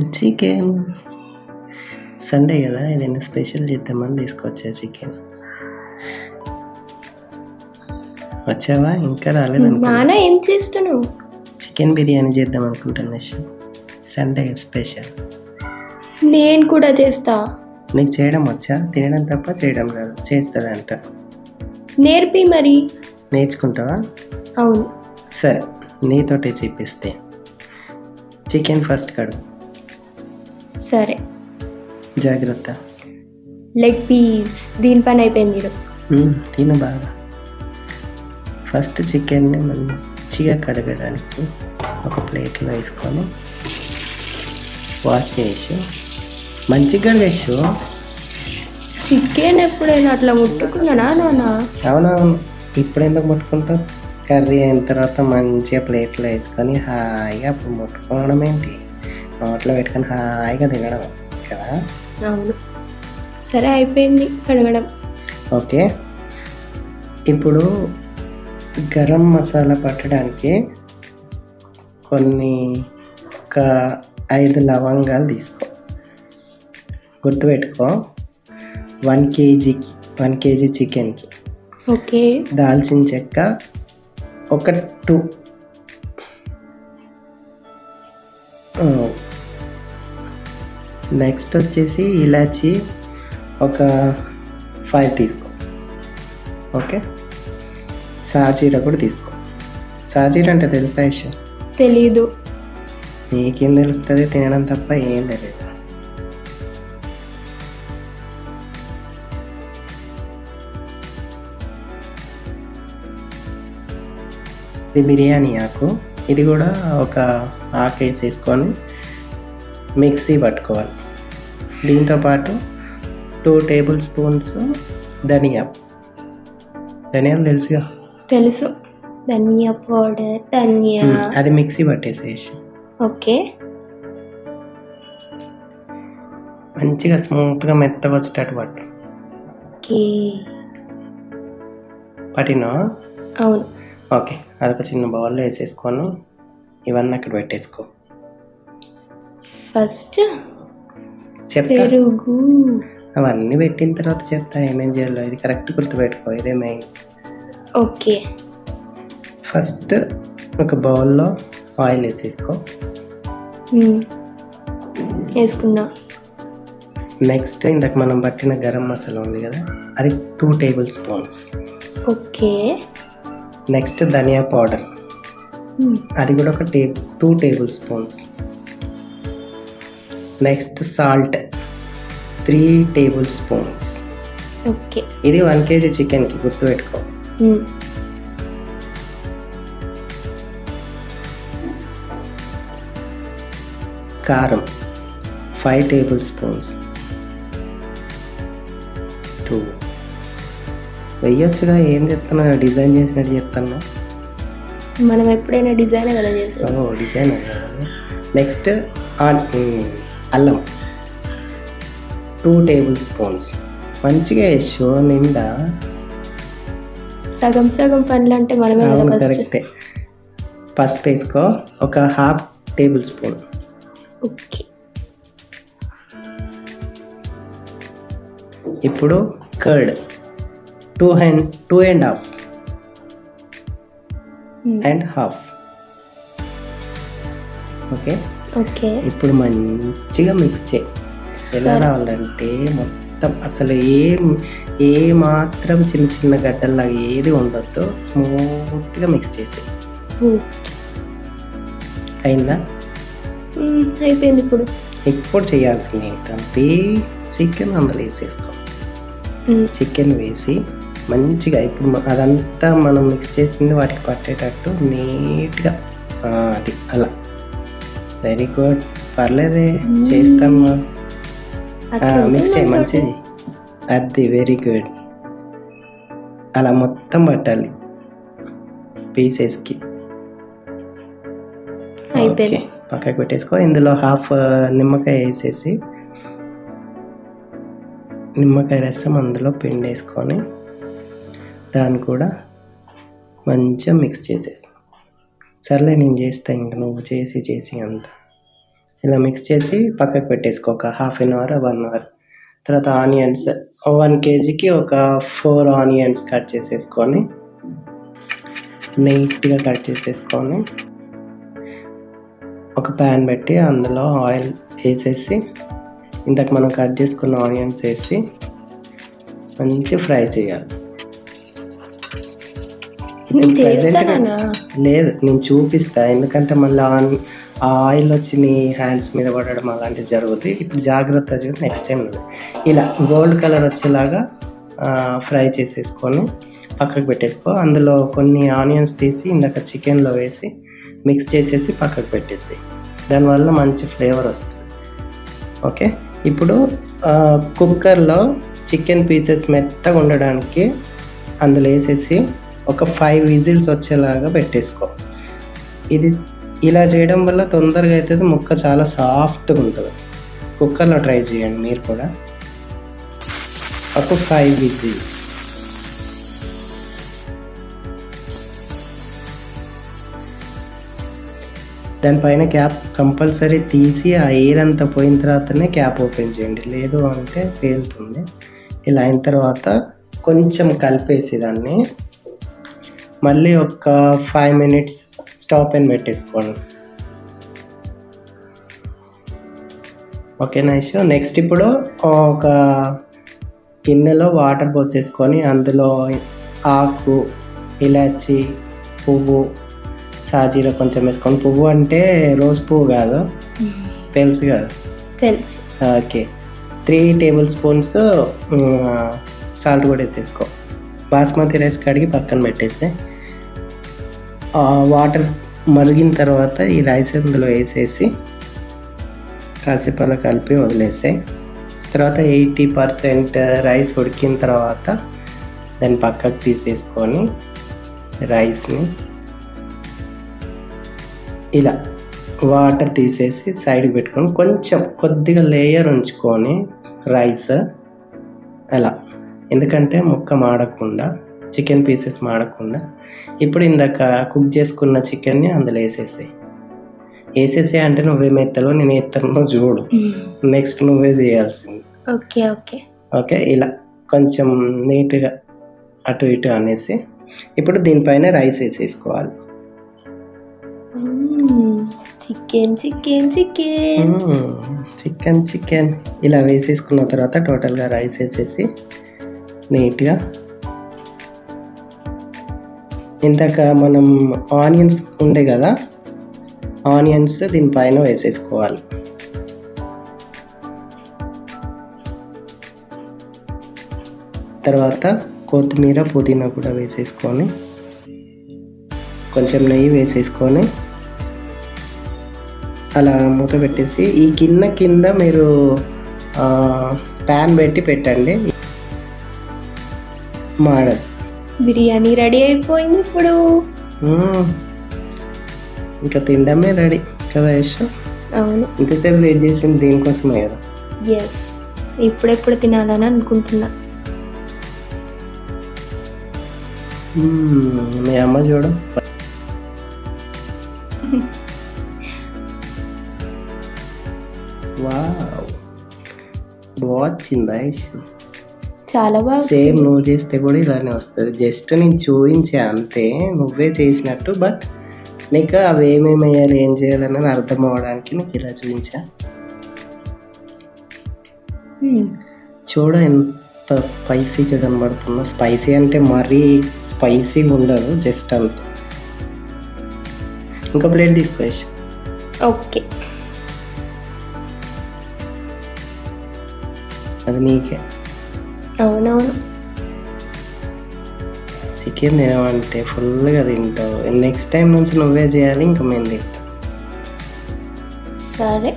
Chicken Sunday కదా ఏదైనా special చేద్దామని తీసుకొచ్చా చికెన్ వచ్చావా? ఇంకా నాన్న ఏం చేస్తున్నావు? చికెన్ బిర్యానీ చేద్దాం అనుకుంటున్నా సండే స్పెషల్ నేను కూడా చేస్తా. నీకు చేయడం వచ్చా? తినడం తప్ప చేయడం రాదు చేస్తుందంట. నేర్పి మరి. నేర్చుకుంటావా? అవును. సరే నీతోటే చూపిస్తే. చికెన్ ఫస్ట్ కడుగు సరే. జాగ్రత్త. లెగ్ పీస్ దీని పని అయిపోయింది ఈరోజు. తిను బాగా. ఫస్ట్ చికెన్ని మంచిగా కడగడానికి ఒక ప్లేట్లో వేసుకొని వాష్ చేసి మంచిగా కడిగేసు చికెన్ ఎప్పుడైనా అట్లా ముట్టుకున్నానా నాన్న అవునవును ఇప్పుడు ఎందుకు ముట్టుకుంటావు? కర్రీ అయిన తర్వాత మంచిగా ప్లేట్లో వేసుకొని హాయిగా అప్పుడు ముట్టుకోవడం ఏంటి? నోట్లో పెట్టుకొని హాయిగా తినడం కదా? అవును. సరే అయిపోయింది కడగడం. ఓకే. ఇప్పుడు గరం మసాలా పట్టడానికి కొన్ని ఒక ఐదు లవంగాలు తీసుకో. గుర్తుపెట్టుకో. వన్ కేజీకి వన్ కేజీ చికెన్కి ఓకే. దాల్చిన చెక్క ఒక టూ. నెక్స్ట్ వచ్చేసి ఇలాచి ఒక ఫైవ్ తీసుకో. ఓకే? సాజీర కూడా తీసుకో. సాజీర అంటే తెలుసా ఇష్యూ తెలీదు. నీకేం తెలుస్తుంది? తినడం తప్ప ఏం తెలియదు ఇది బిర్యానీ ఆకు. ఇది కూడా ఒక ఆకు వేసేసుకొని మిక్సీ పట్టుకోవాలి. దీంతో పాటు టూ టేబుల్ స్పూన్స్ ధనియా. ధనియాలు తెలుసుగా తెలుసు ధనియా పౌడర్ ధనియా. అది మిక్సీ పట్టేసేసి. ఓకే. మంచిగా స్మూత్గా మెత్తగా వచ్చేటట్టు పట్టు. ఓకే. పట్టినా? అవును. ఓకే అదొక చిన్న బౌల్లో వేసేసుకొని ఇవన్నీ అక్కడ పెట్టేసుకో. ఫస్ట్ చెప్తా. పెరుగు. అవన్నీ పెట్టిన తర్వాత చెప్తా ఏమేం చేయాలో. ఇది కరెక్ట్ గుర్తుపెట్టుకో ఇదే మెయిన్. ఓకే. ఫస్ట్ ఒక బౌల్లో ఆయిల్ వేసేసుకో. వేసుకున్నా. నెక్స్ట్ ఇందాక మనం పట్టిన గరం మసాలా ఉంది కదా అది two tablespoons. Okay. Next dhania powder hmm. అది కూడా ఒక టే two tablespoons next salt three tablespoons okay ఇది వన్ కేజీ చికెన్కి గుర్తుపెట్టుకో మ్మ్. కారం ఫైవ్ టేబుల్ స్పూన్స్ టూ వెయ్యొచ్చుగా ఏం చెప్తున్నా డిజైన్ చేసినట్టు చెప్తున్నా మనం ఎప్పుడైనా డిజైన్ కదా చేస్తాం ఓ డిజైన్ నెక్స్ట్ అల్లం. టూ టేబుల్ స్పూన్స్ మంచిగా వేసు నిండా సగం సగం పనులు అంటే మనమే ఫస్ట్ కరెక్టే పసుపు వేసుకో ఒక హాఫ్ టేబుల్ స్పూన్ ఓకే. ఇప్పుడు curd two hand two and half hmm. And half okay okay ఇప్పుడు మంచిగా మిక్స్ చేయి ఎలా. రావాలంటే మొత్తం అసలు ఏం ఏ మాత్రం చిన్న చిన్న గడ్డల్లాగా ఏది ఉండొద్దు స్మూత్గా మిక్స్ చేసి మ్మ్. అయిందా మ్మ్. అయిపోయింది ఇప్పుడు ఇప్పుడు చేయాల్సింది ఏంటంటే చికెన్ అందులో వేసేసుకో. చికెన్ వేసి మంచిగా ఇప్పుడు అదంతా మనం మిక్స్ చేసింది వాటికి పట్టేటట్టు నీట్గా. అది అలా. వెరీ గుడ్ పర్లేదే ఉంటుంది మిక్స్ చేయి. మంచిది. అది వెరీ గుడ్ అలా మొత్తం పట్టాలి పీసెస్కి. అయిపోయింది. పక్కకి పెట్టేసుకో. ఇందులో హాఫ్ నిమ్మకాయ వేసేసి నిమ్మకాయ రసం అందులో పిండేసుకొని దాన్ని కూడా మంచిగా మిక్స్ చేసేసి సర్లే నేను చేస్తా ఇంక. నువ్వు చేసి చేసి అంత. ఇలా మిక్స్ చేసి పక్కకు పెట్టేసుకో. ఒక half an hour one hour తర్వాత ఆనియన్స్ వన్ కేజీకి ఒక ఫోర్ ఆనియన్స్ కట్ చేసేసుకొని నీట్గా కట్ చేసేసుకొని ఒక ప్యాన్ పెట్టి అందులో ఆయిల్ వేసేసి ఇంతకు మనం కట్ చేసుకున్న ఆనియన్స్ వేసి మంచి ఫ్రై చేయాలి. నేను లేదు నేను చూపిస్తా. ఎందుకంటే మళ్ళీ ఆన్ ఆ ఆయిల్ వచ్చి నీ హ్యాండ్స్ మీద పడడం అలాంటివి జరుగుతాయి. ఇప్పుడు జాగ్రత్త చూడు నెక్స్ట్ టైం ఇలా గోల్డ్ కలర్ వచ్చేలాగా ఫ్రై చేసేసుకొని పక్కకు పెట్టేసుకో. అందులో కొన్ని ఆనియన్స్ తీసి ఇందాక చికెన్లో వేసి మిక్స్ చేసేసి పక్కకు పెట్టేసి దానివల్ల మంచి ఫ్లేవర్ వస్తుంది. ఓకే? ఇప్పుడు కుక్కర్లో చికెన్ పీసెస్ మెత్తగా ఉండడానికి అందులో వేసేసి ఒక ఫైవ్ విజిల్స్ వచ్చేలాగా పెట్టేసుకో. ఇది ఇలా చేయడం వల్ల తొందరగా అవుతుంది ముక్క చాలా సాఫ్ట్గా ఉంటుంది. కుక్కర్లో ట్రై చేయండి మీరు కూడా. ఒక ఫైవ్ విజిల్స్ దానిపైన క్యాప్ కంపల్సరీ తీసి ఆ ఎయిర్ అంతా పోయిన తర్వాతనే క్యాప్ ఓపెన్ చేయండి. లేదు అంటే పేలుతుంది. ఇలా అయిన తర్వాత కొంచెం కలిపేసి దాన్ని మళ్ళీ ఒక ఫైవ్ మినిట్స్ స్టాప్ అని పెట్టేసుకోండి ఓకే నైస్ నెక్స్ట్ ఇప్పుడు ఒక గిన్నెలో వాటర్ పోసేసుకొని అందులో ఆకు ఇలాచి పువ్వు సాజీర కొంచెం వేసుకొని పువ్వు అంటే రోజ్ పువ్వు కాదు తెలుసు కదా? తెలుసు. Okay three table spoons salt కూడా వేసేసుకో. బాస్మతి రైస్ కడిగి పక్కన పెట్టేస్తే వాటర్ మరిగిన తర్వాత ఈ రైస్ అందులో వేసేసి కాసేపు అలా కలిపి వదిలేస్తే తర్వాత ఎయిటీ పర్సెంట్ రైస్ ఉడికిన తర్వాత దాన్ని పక్కకు తీసేసుకొని రైస్ని ఇలా వాటర్ తీసేసి సైడ్కి పెట్టుకొని కొంచెం కొద్దిగా లేయర్ ఉంచుకొని రైస్ అలా ఎందుకంటే ముక్క మాడకుండా చికెన్ పీసెస్ మాడకుండా ఇప్పుడు ఇందాక కుక్ చేసుకున్న చికెన్ని అందులో వేసేసాయి. వేసేసే అంటే నువ్వే మెత్తలో నేను ఎత్తనో చూడు. నెక్స్ట్ నువ్వే చేయాల్సింది. Okay okay. ఓకే ఇలా కొంచెం నీట్గా అటు ఇటు అనేసి ఇప్పుడు దీనిపైన రైస్ వేసేసుకోవాలి. Chicken chicken chicken. Chicken chicken. ఇలా వేసేసుకున్న తర్వాత టోటల్గా రైస్ వేసేసి నీట్గా ఇందాక మనం ఆనియన్స్ ఉండే కదా ఆనియన్స్ దీనిపైన వేసేసుకోవాలి. తర్వాత కొత్తిమీర పుదీనా కూడా వేసేసుకొని కొంచెం నెయ్యి వేసేసుకొని అలా మూత పెట్టేసి ఈ గిన్నె కింద మీరు ప్యాన్ పెట్టి పెట్టండి. మాడదు బిర్యానీ రెడీ అయిపోయింది ఇప్పుడు. ఇంకా తినడమే రెడీ కదా యశ్? అవును. ఇంతసేపు వెయిట్ చేసింది దీనికోసమే కదా? ఎస్ ఇప్పుడెప్పుడు తినాలని అనుకుంటున్నా. మీ అమ్మ చూడు. వావ్. బాగుందా యశ్? చాలా బాగా సేమ్ నువ్వు చేస్తే కూడా ఇలానే వస్తుంది. జస్ట్ నేను చూపించా అంతే. నువ్వే చేసినట్టు బట్ నీకు అవి ఏమేమి వేయాలి ఏం చేయాలన్నది అర్థం అవ్వడానికి నీకు ఇలా చూపించా. చూడ ఎంత స్పైసీగా కనబడుతుందో స్పైసీ అంటే మరీ స్పైసీగా ఉండదు జస్ట్ అంత. ఇంకా ప్లేట్ తీసుకోవచ్చు. ఓకే. అది నీకే. అవునవును. చికెన్ తినమంటే ఫుల్గా తింటావు. నెక్స్ట్ టైం నుంచి నువ్వే చేయాలి ఇంకా మేము తింటాం. సరే.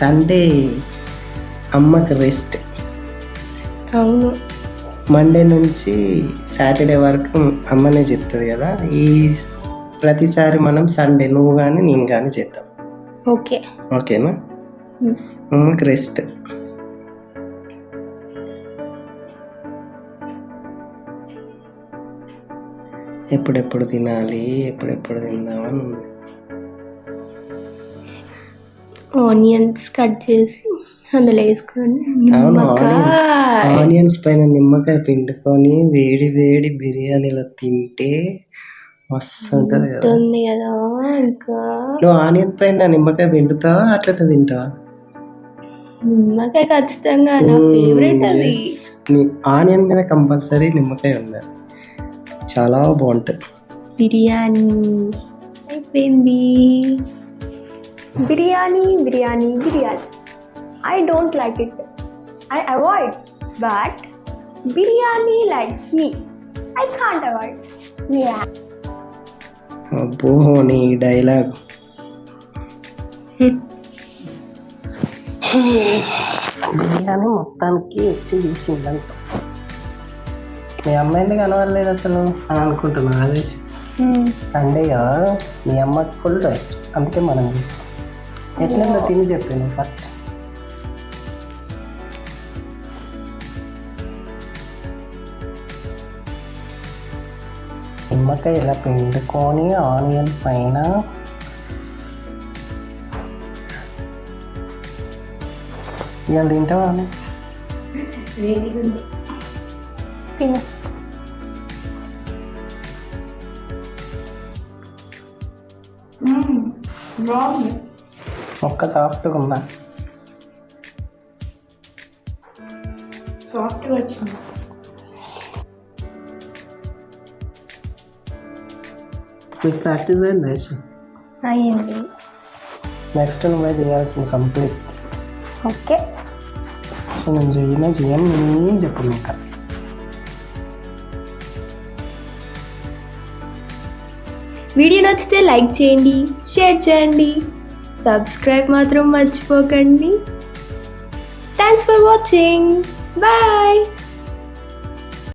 సండే అమ్మకి రెస్ట్ అవును. మండే నుంచి సాటర్డే వరకు అమ్మనే చెప్తుంది కదా. ఈ ప్రతిసారి మనం సండే నువ్వు కానీ నేను కానీ చేద్దాం. ఓకే. ఓకేనా? మ్మ్. అమ్మకి రెస్ట్ ఎప్పుడెప్పుడు తినాలి ఎప్పుడెప్పుడు తిందామని ఉంది. ఆనియన్స్ కట్ చేసి అందులో వేసుకొని అవును నిమ్మకాయ. ఆనియన్స్ పైన నిమ్మకాయ పిండుకొని వేడి వేడి బిర్యానీలో తింటే మస్తు ఉంటది కదా. ఉంటుంది కదా ఇంకా. నువ్వు ఆనియన్ పైన నిమ్మకాయ పిండుతావా అట్లనే తింటావా? నిమ్మకాయ ఖచ్చితంగా నా ఫేవరెట్ అది. నీ ఆనియన్ మీద కంపల్సరీ నిమ్మకాయ ఉండాలి. చాలా బాగుంటుంది బిర్యానీ అయిపోయింది. Biryani biryani biryani. I don't like it I avoid but biryani likes me I can't avoid అబ్బో నీ డైలాగ్ బిర్యానీ మొత్తానికి ఎస్సి తీసిందంట మీ అమ్మ ఎందుకు కనవలేదు అసలు? అని అనుకుంటున్నా అదే సండే కదా? మీ అమ్మకి ఫుల్ రెస్ట్ అందుకే మనం చేసాం ఎట్లా తిని చెప్పాను ఫస్ట్ నిమ్మకాయ ఇలా పిండుకొని ఆనియన్ పైన ఇవాళ తింటావా? అని తిను. బాగుంది. మొక్క సాఫ్ట్గా ఉందా? సాఫ్ట్గా వచ్చింది. మీకు ప్రాక్టీస్ అయింది అయ్యింది. నెక్స్ట్ నువ్వే చేయాల్సింది కంప్లీట్. ఓకే. సో నేను చేయనే చేయను నేను చెప్పు ఇంకా. వీడియో నచ్చితే లైక్ చేయండి షేర్ చేయండి. సబ్స్క్రైబ్ మాత్రం మర్చిపోకండి. Thanks for watching bye